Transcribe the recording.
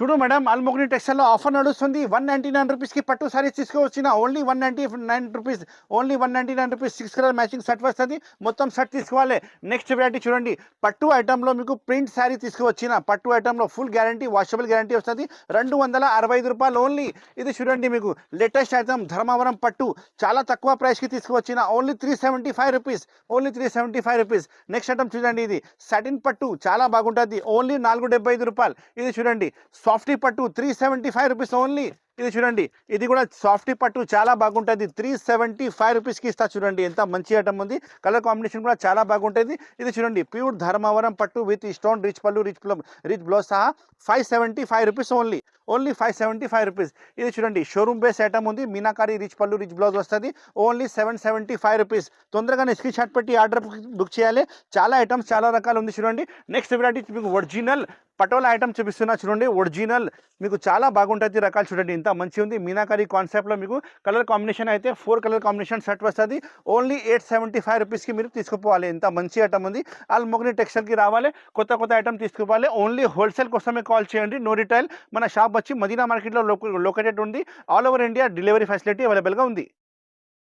చూడు మేడం అల్మోగ్ని టెక్స్టైల్లో ఆఫర్ నడుస్తుంది. వన్ నైంటీ నైన్ రూపీస్కి పట్టు సారీస్ తీసుకువచ్చిన only one ninety nine rupees only one ninety nine rupees six colour matching set వస్తుంది. మొత్తం సెట్ తీసుకోవాలి. నెక్స్ట్ వెరైటీ చూడండి. పట్టు ఐటెంలో మీకు ప్రింట్ శారీ తీసుకువచ్చిన పట్టు ఐటెంలో ఫుల్ గ్యారంటీ వాషబుల్ గ్యారంటీ వస్తుంది. రెండు వందల అరవై ఐదు రూపాయలు ఓన్లీ ఇది చూడండి మీకు లేటెస్ట్ ఐటమ్ ధర్మవరం పట్టు. చాలా తక్కువ ప్రైస్కి తీసుకువచ్చిన only three seventy five rupees only three seventy five rupees next item చూడండి ఇది. సటిన్ పట్టు చాలా బాగుంటుంది. ఓన్లీ నాలుగు డెబ్బై ఐదు రూపాయలు. ఇది చూడండి. సాఫ్టీ పట్టు three seventy five rupees only ఇది చూడండి ఇది కూడా సాఫ్టీ పట్టు చాలా బాగుంటుంది. త్రీ సెవెంటీ ఫైవ్ రూపీస్కి ఇస్తా చూడండి ఎంత మంచి ఐటమ్ ఉంది. కలర్ కాంబినేషన్ కూడా చాలా బాగుంటుంది. ఇది చూడండి ప్యూర్ ధర్మవరం పట్టు విత్ స్టోన్ రిచ్ పళ్ళు రిచ్ రిచ్ బ్లౌజ్ సహా five seventy five rupees only only five seventy five rupees ఇది చూడండి షోరూమ్ బేస్ ఐటమ్ ఉంది. మీనాకారి రిచ్ పళ్ళు రిచ్ బ్లౌజ్ వస్తుంది. Only seven seventy five rupees తొందరగా స్క్రీన్ షాట్ పెట్టి ఆర్డర్ బుక్ చేయాలి. చాలా ఐటమ్స్ చాలా రకాలు ఉంది చూడండి. నెక్స్ట్ వెరైటీ మీకు ఒరిజినల్ పటోలా ఐటమ్ చూపిస్తున్నా చూడండి. ఒరిజినల్ మీకు చాలా బాగుంటుంది రకాలు చూడండి. ఇంత మంచి ఉంది. మీనాకారి కాన్సెప్ట్లో మీకు కలర్ కాంబినేషన్ అయితే ఫోర్ కలర్ కాంబినేషన్ సెట్ వస్తుంది. ఓన్లీ ఎయిట్ సెవెంటీ ఫైవ్ రూపీస్కి మీరు తీసుకుపోవాలి. ఎంత మంచి ఐటమ్ ఉంది. ఆల్మోగ్ని టెక్స్టైల్కి రావాలి. కొత్త కొత్త ఐటమ్ తీసుకుపోవాలి. ఓన్లీ హోల్సేల్ కోసమే కాల్ చేయండి. No retail. మన షాప్ వచ్చి మదీనా మార్కెట్లో లొకేటెడ్ ఉంది. All over India delivery facility అవైలబుల్గా ఉంది.